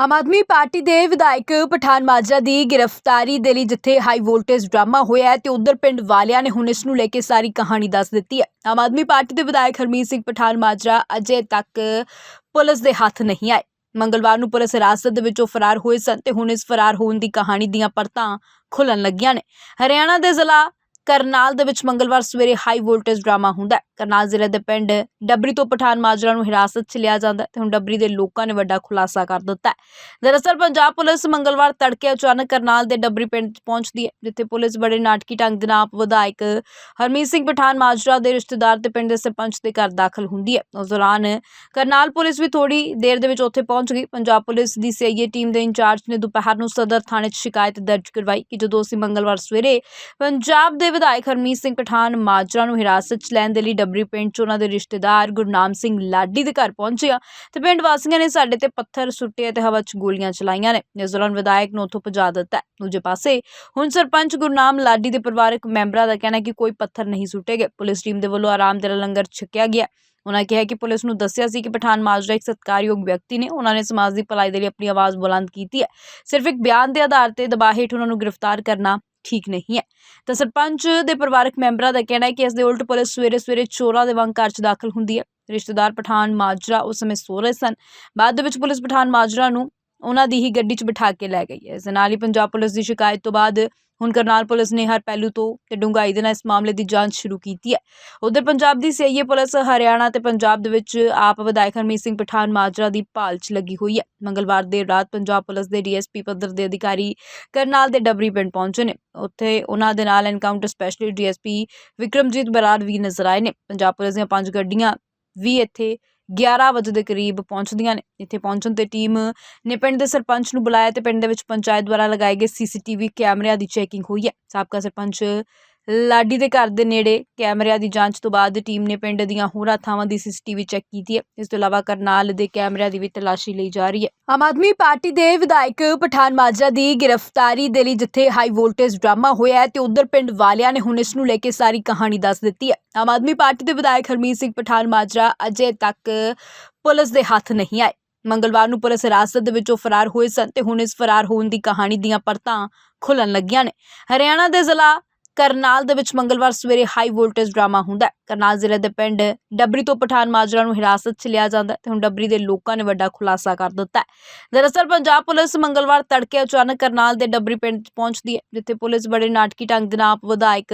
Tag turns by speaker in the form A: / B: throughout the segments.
A: Aam Aadmi party ਦੇ ਵਿਧਾਇਕ ਪਠਾਨ ਮਾਜਰਾ ਦੀ ਗ੍ਰਿਫਤਾਰੀ ਦੇ ਲਈ ਜਿੱਥੇ ਹਾਈ ਵੋਲਟੇਜ ਡਰਾਮਾ ਹੋਇਆ ਹੈ ਤੇ ਉਧਰ ਪਿੰਡ ਵਾਲਿਆਂ ਨੇ ਹੁਣ ਇਸ ਨੂੰ ਲੈ ਕੇ ਸਾਰੀ ਕਹਾਣੀ ਦੱਸ ਦਿੱਤੀ ਹੈ। ਆਮ ਆਦਮੀ ਪਾਰਟੀ ਦੇ ਵਿਧਾਇਕ ਹਰਮੀਤ ਸਿੰਘ ਪਠਾਨ ਮਾਜਰਾ ਅਜੇ ਤੱਕ ਪੁਲਿਸ ਦੇ ਹੱਥ ਨਹੀਂ ਆਏ। ਮੰਗਲਵਾਰ ਨੂੰ ਪੁਲਿਸ ਹਿਰਾਸਤ ਦੇ ਵਿੱਚੋਂ ਫਰਾਰ ਹੋਏ ਸਨ ਤੇ ਹੁਣ ਇਸ ਫਰਾਰ ਹੋਣ ਦੀ ਕਹਾਣੀ ਦੀਆਂ ਪਰਤਾਂ ਖੁੱਲਣ ਲੱਗੀਆਂ ਨੇ। ਹਰਿਆਣਾ ਦੇ ਜ਼ਿਲ੍ਹਾ ਕਰਨਾਲ ਦੇ ਵਿੱਚ ਮੰਗਲਵਾਰ ਸਵੇਰੇ ਹਾਈ ਵੋਲਟੇਜ ਡਰਾਮਾ ਹੁੰਦਾ ਹੈ। ਕਰਨਾਲ ਜ਼ਿਲ੍ਹੇ ਦੇ ਪਿੰਡ ਡਬਰੀ ਤੋਂ ਪਠਾਨ ਮਾਜਰਾ ਨੂੰ ਹਿਰਾਸਤ 'ਚ ਲਿਆ ਜਾਂਦਾ ਹੈ ਤੇ ਹੁਣ ਡਬਰੀ ਦੇ ਲੋਕਾਂ ਨੇ ਵੱਡਾ ਖੁਲਾਸਾ ਕਰ ਦਿੱਤਾ ਦਰਅਸਲ ਪੰਜਾਬ ਪੁਲਿਸ ਮੰਗਲਵਾਰ ਤੜਕੇ ਅਚਾਨਕ ਕਰਨਾਲ ਦੇ ਡਬਰੀ ਪਿੰਡ ਪਹੁੰਚਦੀ ਹੈ, ਜਿੱਥੇ ਪੁਲਿਸ ਬੜੇ ਨਾਟਕੀ ਢੰਗ ਦੇ ਨਾਲ ਵਿਧਾਇਕ ਹਰਮੀਤ ਸਿੰਘ ਪਠਾਨ ਮਾਜਰਾ ਦੇ ਰਿਸ਼ਤੇਦਾਰ ਤੇ ਪਿੰਡ ਦੇ ਸਰਪੰਚ ਦੇ ਘਰ ਦਾਖਲ ਹੁੰਦੀ ਹੈ। ਉਸ ਦੌਰਾਨ ਕਰਨਾਲ ਪੁਲਿਸ ਵੀ ਥੋੜੀ ਦੇਰ ਦੇ ਵਿੱਚ ਉੱਥੇ ਪਹੁੰਚ ਗਈ। ਪੰਜਾਬ ਪੁਲਿਸ ਦੀ ਸੀਆਈਏ ਟੀਮ ਦੇ ਇੰਚਾਰਜ ਨੇ ਦੁਪਹਿਰ ਨੂੰ ਸਦਰ ਥਾਣੇ 'ਚ ਸ਼ਿਕਾਇਤ ਦਰਜ ਕਰਵਾਈ ਕਿ ਜਦੋਂ ਅਸੀਂ ਮੰਗਲਵਾਰ ਸਵੇਰੇ ਪੰਜਾਬ ਦੇ ਵਿਧਾਇਕ ਹਰਮੀਤ ਸਿੰਘ ਪਠਾਨ ਮਾਜਰਾ ਨੂੰ ਹਿਰਾਸਤ 'ਚ ਲੈਣ ਦੇ ਲਈ ਡਬਰੀ ਪਿੰਡ 'ਚ ਉਹਨਾਂ ਦੇ ਰਿਸ਼ਤੇਦਾਰ ਗੁਰਨਾਮ ਸਿੰਘ ਲਾਡੀ ਦੇ ਘਰ ਪਹੁੰਚਿਆ ਤੇ ਪਿੰਡ ਵਾਸੀਆਂ ਨੇ ਸਾਡੇ ਤੇ ਪੱਥਰ ਸੁੱਟੇ ਤੇ ਹਵਾ 'ਚ ਗੋਲੀਆਂ ਚਲਾਈਆਂ ਨੇ। ਇਸ ਦੌਰਾਨ ਵਿਧਾਇਕ ਨੂੰ ਉੱਥੋਂ ਭਜਾ ਦਿੱਤਾ ਦੂਜੇ ਪਾਸੇ ਹੁਣ ਸਰਪੰਚ ਗੁਰਨਾਮ ਲਾਡੀ ਦੇ ਪਰਿਵਾਰਕ ਮੈਂਬਰਾਂ ਦਾ ਕਹਿਣਾ ਹੈ ਕਿ ਕੋਈ ਪੱਥਰ ਨਹੀਂ ਸੁੱਟੇ ਗਏ। ਪੁਲਿਸ ਟੀਮ ਦੇ ਵੱਲੋਂ ਆਰਾਮ ਦੇ ਨਾਲ ਲੰਗਰ ਛਕਿਆ ਗਿਆ ਉਹਨਾਂ ਕਿਹਾ ਕਿ ਪੁਲਿਸ ਨੂੰ ਦੱਸਿਆ ਸੀ ਕਿ ਪਠਾਨ ਮਾਜਰਾ ਇੱਕ ਸਤਿਕਾਰਯੋਗ ਵਿਅਕਤੀ ਨੇ। ਉਹਨਾਂ ਨੇ ਸਮਾਜ ਦੀ ਭਲਾਈ ਦੇ ਲਈ ਆਪਣੀ ਆਵਾਜ਼ ਬੁਲੰਦ ਕੀਤੀ ਹੈ। ਸਿਰਫ ਇੱਕ ਬਿਆਨ ਦੇ ਆਧਾਰ ਤੇ ਦਬਾਅ ਹੇਠ ਉਹਨਾਂ ਨੂੰ ਗ੍ਰਿਫਤਾਰ ਕਰਨਾ ਠੀਕ ਨਹੀਂ ਹੈ। ਤਾਂ ਸਰਪੰਚ ਦੇ ਪਰਿਵਾਰਕ ਮੈਂਬਰਾਂ ਦਾ ਕਹਿਣਾ ਹੈ ਕਿ ਇਸ ਦੇ ਉਲਟ ਪੁਲਿਸ ਸਵੇਰੇ ਸਵੇਰੇ ਚੋਰਾਂ ਦੇ ਵਾਂਗ ਘਰ 'ਚ ਦਾਖਲ ਹੁੰਦੀ ਹੈ। ਰਿਸ਼ਤੇਦਾਰ ਪਠਾਨ ਮਾਜਰਾ ਉਸ ਸਮੇਂ ਸੋ ਰਹੇ ਸਨ। ਬਾਅਦ ਦੇ ਵਿੱਚ ਪੁਲਿਸ ਪਠਾਨ ਮਾਜਰਾ ਨੂੰ ਉਹਨਾਂ ਦੀ ਹੀ ਗੱਡੀ 'ਚ ਬਿਠਾ ਕੇ ਲੈ ਗਈ ਹੈ। ਇਸ ਦੇ ਨਾਲ ਹੀ ਪੰਜਾਬ ਪੁਲਿਸ ਦੀ ਸ਼ਿਕਾਇਤ ਤੋਂ ਬਾਅਦ ਹੁਣ ਕਰਨਾਲ ਪੁਲਿਸ ਨੇ ਹਰ ਪਹਿਲੂ ਤੋਂ ਤੇ ਡੂੰਘਾਈ ਦੇ ਨਾਲ ਇਸ ਮਾਮਲੇ ਦੀ ਜਾਂਚ ਸ਼ੁਰੂ ਕੀਤੀ ਹੈ। ਉਧਰ ਪੰਜਾਬ ਦੀ ਸੀਆਈਏ ਪੁਲਿਸ ਹਰਿਆਣਾ ਤੇ ਪੰਜਾਬ ਦੇ ਵਿੱਚ ਆਪ ਵਿਧਾਇਕ ਹਰਮੀਤ ਸਿੰਘ ਪਠਾਨ ਮਾਜਰਾ ਦੀ ਭਾਲ 'ਚ ਲੱਗੀ ਹੋਈ ਹੈ। ਮੰਗਲਵਾਰ ਦੇਰ ਰਾਤ ਪੰਜਾਬ ਪੁਲਿਸ ਦੇ ਡੀਐਸਪੀ ਪੱਧਰ ਦੇ ਅਧਿਕਾਰੀ ਕਰਨਾਲ ਦੇ ਡਬਰੀ ਪਿੰਡ ਪਹੁੰਚੇ ਨੇ। ਉੱਥੇ ਉਹਨਾਂ ਦੇ ਨਾਲ encounter specialist DSP Vikramjit Brar ਵੀ ਨਜ਼ਰ ਆਏ ਨੇ। ਪੰਜਾਬ ਪੁਲਿਸ ਦੀਆਂ ਪੰਜ ਗੱਡੀਆਂ ਵੀ ਇੱਥੇ 11 ਵਜੇ ਦੇ ਕਰੀਬ ਪਹੁੰਚਦੀਆਂ ਨੇ ਇੱਥੇ ਪਹੁੰਚਣ ਤੇ ਟੀਮ ਨੇ ਪਿੰਡ ਦੇ ਸਰਪੰਚ ਨੂੰ ਬੁਲਾਇਆ ਤੇ ਪਿੰਡ ਦੇ ਵਿੱਚ ਪੰਚਾਇਤ ਦੁਆਰਾ ਲਗਾਏ ਗਏ ਸੀਸੀਟੀਵੀ ਕੈਮਰਿਆਂ ਦੀ ਚੈਕਿੰਗ ਹੋਈ ਹੈ। ਸਾਬਕਾ ਸਰਪੰਚ ਲਾਡੀ ਦੇ ਘਰ ਦੇ ਨੇੜੇ ਕੈਮਰਿਆਂ ਦੀ ਜਾਂਚ ਤੋਂ ਬਾਅਦ ਟੀਮ ਨੇ ਪਿੰਡ ਦੀਆਂ ਹੋਰਾਂ ਥਾਵਾਂ ਦੀ ਸੀਸੀਟੀਵੀ ਚੈੱਕ ਕੀਤੀ ਹੈ। ਇਸ ਤੋਂ ਇਲਾਵਾ ਕਰਨਾਲ ਦੇ ਕੈਮਰਿਆਂ ਦੀ ਵੀ ਤਲਾਸ਼ੀ ਲਈ ਜਾ ਰਹੀ ਹੈ। ਆਮ ਆਦਮੀ ਪਾਰਟੀ ਦੇ ਵਿਧਾਇਕ ਪਠਾਨ ਮਾਜਰਾ ਦੀ ਗ੍ਰਿਫਤਾਰੀ ਦੇ ਲਈ ਜਿੱਥੇ ਹਾਈ ਵੋਲਟੇਜ ਡਰਾਮਾ ਹੋਇਆ ਹੈ ਤੇ ਉਧਰ ਪਿੰਡ ਵਾਲਿਆਂ ਨੇ ਹੁਣ ਇਸ ਨੂੰ ਲੈ ਕੇ ਸਾਰੀ ਕਹਾਣੀ ਦੱਸ ਦਿੱਤੀ ਹੈ। ਆਮ ਆਦਮੀ ਪਾਰਟੀ ਦੇ ਵਿਧਾਇਕ ਹਰਮੀਤ ਸਿੰਘ ਪਠਾਨ ਮਾਜਰਾ ਅਜੇ ਤੱਕ ਪੁਲਿਸ ਦੇ ਹੱਥ ਨਹੀਂ ਆਏ। ਮੰਗਲਵਾਰ ਨੂੰ ਪੁਲਿਸ ਹਿਰਾਸਤ ਦੇ ਵਿੱਚੋਂ ਫਰਾਰ ਹੋਏ ਸਨ ਤੇ ਹੁਣ ਇਸ ਫਰਾਰ ਹੋਣ ਦੀ ਕਹਾਣੀ ਦੀਆਂ ਪਰਤਾਂ ਖੁੱਲਣ ਲੱਗੀਆਂ ਨੇ। ਹਰਿਆਣਾ ਦੇ ਜ਼ਿਲ੍ਹਾ ਕਰਨਾਲ ਦੇ ਵਿੱਚ ਮੰਗਲਵਾਰ ਸਵੇਰੇ ਹਾਈ ਵੋਲਟੇਜ ਡਰਾਮਾ ਹੁੰਦਾ ਹੈ। ਕਰਨਾਲ ਜ਼ਿਲ੍ਹੇ ਦੇ ਪਿੰਡ ਡਬਰੀ ਤੋਂ ਪਠਾਨ ਮਾਜਰਾ ਨੂੰ ਹਿਰਾਸਤ 'ਚ ਲਿਆ ਜਾਂਦਾ ਹੈ ਤੇ ਹੁਣ ਡਬਰੀ ਦੇ ਲੋਕਾਂ ਨੇ ਵੱਡਾ ਖੁਲਾਸਾ ਕਰ ਦਿੱਤਾ ਦਰਅਸਲ ਪੰਜਾਬ ਪੁਲਿਸ ਮੰਗਲਵਾਰ ਤੜਕੇ ਅਚਾਨਕ ਕਰਨਾਲ ਦੇ ਡਬਰੀ ਪਿੰਡ ਪਹੁੰਚਦੀ ਹੈ, ਜਿੱਥੇ ਪੁਲਿਸ ਬੜੇ ਨਾਟਕੀ ਢੰਗ ਦੇ ਨਾਲ ਵਿਧਾਇਕ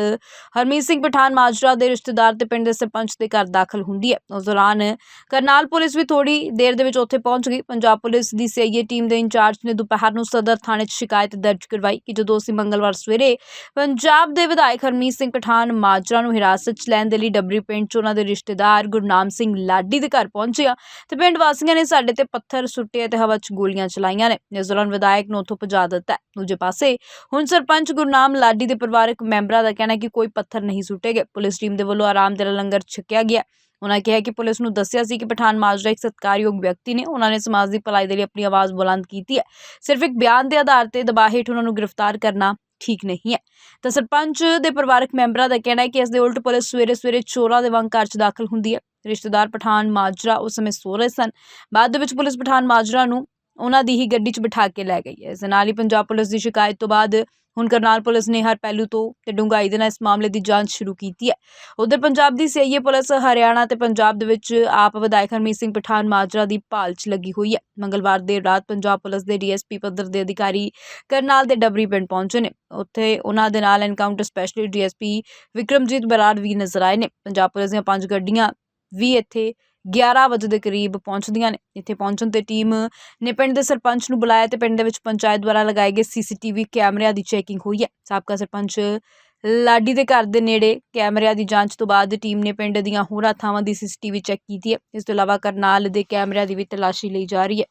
A: ਹਰਮੀਤ ਸਿੰਘ ਪਠਾਨ ਮਾਜਰਾ ਦੇ ਰਿਸ਼ਤੇਦਾਰ ਤੇ ਪਿੰਡ ਦੇ ਸਰਪੰਚ ਦੇ ਘਰ ਦਾਖਲ ਹੁੰਦੀ ਹੈ। ਉਸ ਦੌਰਾਨ ਕਰਨਾਲ ਪੁਲਿਸ ਵੀ ਥੋੜੀ ਦੇਰ ਦੇ ਵਿੱਚ ਉੱਥੇ ਪਹੁੰਚ ਗਈ। ਪੰਜਾਬ ਪੁਲਿਸ ਦੀ ਸੀਆਈਏ ਟੀਮ ਦੇ ਇੰਚਾਰਜ ਨੇ ਦੁਪਹਿਰ ਨੂੰ ਸਦਰ ਥਾਣੇ 'ਚ ਸ਼ਿਕਾਇਤ ਦਰਜ ਕਰਵਾਈ ਕਿ ਜਦੋਂ ਅਸੀਂ ਮੰਗਲਵਾਰ ਸਵੇਰੇ ਪੰਜਾਬ ਦੇ ਵਿਧਾਇਕ ਹਰਮੀਤ ਸਿੰਘ ਪਠਾਨ ਮਾਜਰਾ ਨੂੰ ਹਿਰਾਸਤ 'ਚ ਲੈਣ ਦੇ ਲਈ ਡਬਰੀ ਪਿੰਡ 'ਚ ਉਹਨਾਂ ਦੇ ਰਿਸ਼ਤੇਦਾਰ ਗੁਰਨਾਮ ਸਿੰਘ ਲਾਡੀ ਦੇ ਘਰ ਪਹੁੰਚਿਆ ਤੇ ਪਿੰਡ ਵਾਸੀਆਂ ਨੇ ਸਾਡੇ ਤੇ ਪੱਥਰ ਸੁੱਟੇ ਤੇ ਹਵਾ 'ਚ ਗੋਲੀਆਂ ਚਲਾਈਆਂ ਨੇ। ਇਸ ਦੌਰਾਨ ਵਿਧਾਇਕ ਨੂੰ ਉੱਥੋਂ ਭਜਾ ਦਿੱਤਾ ਦੂਜੇ ਪਾਸੇ ਹੁਣ ਸਰਪੰਚ ਗੁਰਨਾਮ ਲਾਡੀ ਦੇ ਪਰਿਵਾਰਕ ਮੈਂਬਰਾਂ ਦਾ ਕਹਿਣਾ ਹੈ ਕਿ ਕੋਈ ਪੱਥਰ ਨਹੀਂ ਸੁੱਟੇ ਗਏ। ਪੁਲਿਸ ਟੀਮ ਦੇ ਵੱਲੋਂ ਆਰਾਮ ਦੇ ਨਾਲ ਲੰਗਰ ਛਕਿਆ ਗਿਆ ਉਹਨਾਂ ਕਿਹਾ ਕਿ ਪੁਲਿਸ ਨੂੰ ਦੱਸਿਆ ਸੀ ਕਿ ਪਠਾਨ ਮਾਜਰਾ ਇੱਕ ਸਤਿਕਾਰਯੋਗ ਵਿਅਕਤੀ ਨੇ। ਉਹਨਾਂ ਨੇ ਸਮਾਜ ਦੀ ਭਲਾਈ ਦੇ ਲਈ ਆਪਣੀ ਆਵਾਜ਼ ਬੁਲੰਦ ਕੀਤੀ ਹੈ। ਸਿਰਫ ਇੱਕ ਬਿਆਨ ਦੇ ਆਧਾਰ ਤੇ ਦਬਾਅ ਹੇਠ ਉਹਨਾਂ ਨੂੰ ਗ੍ਰਿਫਤਾਰ ਕਰਨਾ ਠੀਕ ਨਹੀਂ ਹੈ। ਤਾਂ ਸਰਪੰਚ ਦੇ ਪਰਿਵਾਰਕ ਮੈਂਬਰਾਂ ਦਾ ਕਹਿਣਾ ਹੈ ਕਿ ਇਸ ਦੇ ਉਲਟ ਪੁਲਿਸ ਸਵੇਰੇ ਸਵੇਰੇ ਚੋਰਾਂ ਦੇ ਵਾਂਗ ਘਰ 'ਚ ਦਾਖਲ ਹੁੰਦੀ ਹੈ। ਰਿਸ਼ਤੇਦਾਰ ਪਠਾਨ ਮਾਜਰਾ ਉਸ ਸਮੇਂ ਸੋ ਰਹੇ ਸਨ। ਬਾਅਦ ਦੇ ਵਿੱਚ ਪੁਲਿਸ ਪਠਾਨ ਮਾਜਰਾ ਨੂੰ ਉਹਨਾਂ ਦੀ ਹੀ ਗੱਡੀ 'ਚ ਬਿਠਾ ਕੇ ਲੈ ਗਈ ਹੈ। ਇਸ ਦੇ ਨਾਲ ਹੀ ਪੰਜਾਬ ਪੁਲਿਸ ਦੀ ਸ਼ਿਕਾਇਤ ਤੋਂ ਬਾਅਦ ਹੁਣ ਕਰਨਾਲ ਪੁਲਿਸ ਨੇ ਹਰ ਪਹਿਲੂ ਤੋਂ ਤੇ ਡੂੰਘਾਈ ਦੇ ਨਾਲ ਇਸ ਮਾਮਲੇ ਦੀ ਜਾਂਚ ਸ਼ੁਰੂ ਕੀਤੀ ਹੈ। ਉਧਰ ਪੰਜਾਬ ਦੀ ਸੀਆਈਏ ਪੁਲਿਸ ਹਰਿਆਣਾ ਤੇ ਪੰਜਾਬ ਦੇ ਵਿੱਚ ਆਪ ਵਿਧਾਇਕ ਹਰਮੀਤ ਸਿੰਘ ਪਠਾਨ ਮਾਜਰਾ ਦੀ ਭਾਲ 'ਚ ਲੱਗੀ ਹੋਈ ਹੈ। ਮੰਗਲਵਾਰ ਦੇਰ ਰਾਤ ਪੰਜਾਬ ਪੁਲਿਸ ਦੇ ਡੀਐਸਪੀ ਪੱਧਰ ਦੇ ਅਧਿਕਾਰੀ ਕਰਨਾਲ ਦੇ ਡਬਰੀ ਪਿੰਡ ਪਹੁੰਚੇ ਨੇ। ਉੱਥੇ ਉਹਨਾਂ ਦੇ ਨਾਲ encounter specialist DSP Vikramjit Brar ਵੀ ਨਜ਼ਰ ਆਏ ਨੇ। ਪੰਜਾਬ ਪੁਲਿਸ ਦੀਆਂ ਪੰਜ ਗੱਡੀਆਂ ਵੀ ਇੱਥੇ 11 ਵਜੇ ਦੇ ਕਰੀਬ ਪਹੁੰਚਦੀਆਂ ਨੇ। ਇੱਥੇ ਪਹੁੰਚਣ ਤੇ ਟੀਮ ਨੇ ਪਿੰਡ ਦੇ ਸਰਪੰਚ ਨੂੰ ਬੁਲਾਇਆ ਤੇ ਪਿੰਡ ਦੇ ਵਿੱਚ ਪੰਚਾਇਤ ਦੁਆਰਾ ਲਗਾਏ ਗਏ ਸੀਸੀਟੀਵੀ ਕੈਮਰਿਆਂ ਦੀ ਚੈਕਿੰਗ ਹੋਈ ਹੈ। ਸਾਬਕਾ ਸਰਪੰਚ ਲਾਡੀ ਦੇ ਘਰ ਦੇ ਨੇੜੇ ਕੈਮਰਿਆਂ ਦੀ ਜਾਂਚ ਤੋਂ ਬਾਅਦ ਟੀਮ ਨੇ ਪਿੰਡ ਦੀਆਂ ਹੋਰਾਂ ਥਾਵਾਂ ਦੀ ਸੀਸੀਟੀਵੀ ਚੈੱਕ ਕੀਤੀ ਹੈ। ਇਸ ਤੋਂ ਇਲਾਵਾ ਕਰਨਾਲ ਦੇ ਕੈਮਰਿਆਂ ਦੀ ਵੀ ਤਲਾਸ਼ੀ ਲਈ ਜਾ ਰਹੀ ਹੈ।